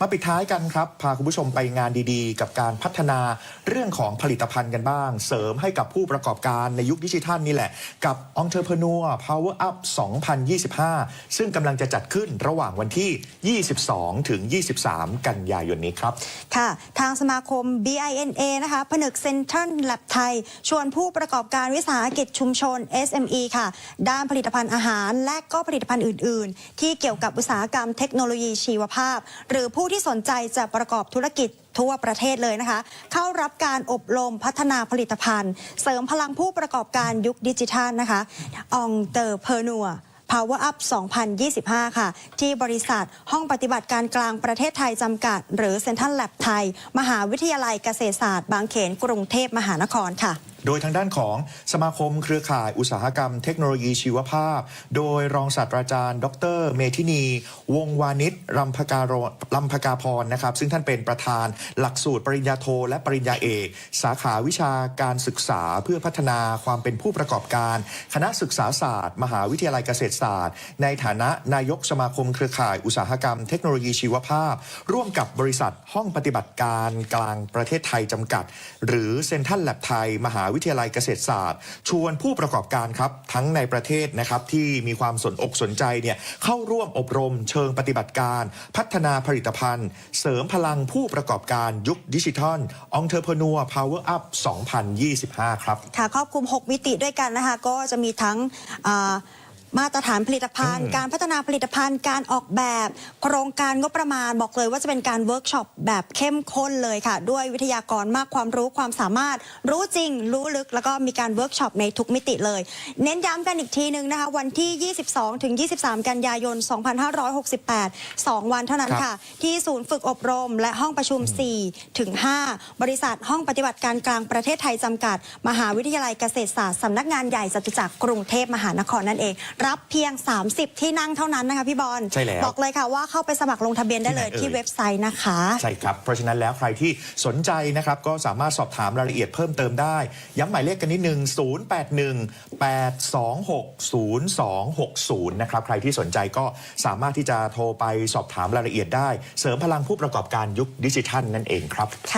มาปิดท้ายกันครับ พาคุณผู้ชมไปงานดีๆ กับการพัฒนาเรื่องของผลิตภัณฑ์กันบ้าง เสริมให้กับผู้ประกอบการในยุคดิจิทัลนี่แหละ กับ Entrepreneur Power Up 2025 ซึ่งกำลังจะจัดขึ้นระหว่างวันที่ 22 ถึง 23 กันยายนนี้ครับ ค่ะ ทางสมาคม BINA นะคะผนึกเซ็นทรัลแลบไทย ชวนผู้ประกอบการวิสาหกิจชุมชน SME ค่ะ ด้านผลิตภัณฑ์อาหาร และก็ผลิตภัณฑ์อื่น ๆ ที่เกี่ยวกับอุตสาหกรรมเทคโนโลยีชีวภาพ หรือผูู้้ที่สนใจจะประกอบธุรกิจทั่วประเทศเลยนะคะ เข้ารับการอบรมพัฒนาผลิตภัณฑ์ เสริมพลังผู้ประกอบการยุคดิจิทัลนะคะ On the p e r n u r Power Up 2025 ค่ะ ที่บริษัทห้องปฏิบัติการกลางประเทศไทยจำกัด หรือเซ็นทรัลแลบไทย มหาวิทยาลัยเกษตรศาสตร์ บางเขนกรุงเทพมหานครค่ะ โดยทางด้านของสมาคมเครือข่ายอุตสาหกรรมเทคโนโลยีชีวภาพ โดยรองศาสตราจารย์ ดร เมธินี วงวานิชรำพการลำพกาพรนะครับ ซึ่งท่านเป็นประธานหลักสูตรปริญญาโท และปริญญาเอก สาขาวิชาการศึกษาเพื่อพัฒนาความเป็นผู้ประกอบการ คณะศึกษาศาสตร์ มหาวิทยาลัยเกษตรศาสตร์ ในฐานะนายกสมาคมเครือข่ายอุตสาหกรรมเทคโนโลยีชีวภาพ ร่วมกับบริษัทห้องปฏิบัติการกลางประเทศไทยจำกัด หรือเซ็นทรัลแลบไทยมหาวิวิทยาลัยเกษตรศาสตร์ ชวนผู้ประกอบการครับทั้งในประเทศนะครับที่มีความสนอกสนใจเนี่ยเข้าร่วมอบรมเชิงปฏิบัติการ พัฒนาผลิตภัณฑ์ เสริมพลังผู้ประกอบการยุคดิจิทัลองเทอร์พนัวพาวเวอร์อัพ 2025 ครับ ค่ะครอบคลุม 6 มิติด้วยกันนะคะ ก็จะมีทั้งอ่า มาตรฐานผลิตภัณฑ์อืมการพัฒนาผลิตภัณฑ์ การออกแบบ โครงการงบประมาณบอกเลยว่าจะเป็นการเวิร์กช็อปแบบเข้มข้นเลยค่ะ ด้วยวิทยากรมากความรู้ความสามารถ รู้จริง รู้ลึก แล้วก็มีการเวิร์กช็อปในทุกมิติเลย เน้นย้ำกันอีกทีนึงนะคะ วันที่ 22 ถึง 23 กันยายน 2568 2 วันเท่านั้นครับค่ะ ที่ศูนย์ฝึกอบรม และห้องประชุม 4 ถึง 5 บริษัทห้องปฏิบัติการกลางประเทศไทยจำกัด มหาวิทยาลัยเกษตรศาสตร์สำนักงานใหญ่จตุจักรกรุงเทพมหานครนั่นเองรับเพียง 30 ที่นั่งเท่านั้นนะคะพี่บอลใช่แล้วบอกเลยค่ะว่าเข้าไปสมัครลงทะเบียนได้เลยที่ไหนเอ่ยที่เว็บไซต์นะคะ ใช่ครับ เพราะฉะนั้นแล้วใครที่สนใจนะครับก็สามารถสอบถามรายละเอียดเพิ่มเติมได้ ย้ำหมายเลขกันนิดนึง 081 826 0260 นะครับ ใครที่สนใจก็สามารถที่จะโทรไปสอบถามรายละเอียดได้ เสริมพลังผู้ประกอบการยุคดิจิทัลนั่นเองครับค่ะ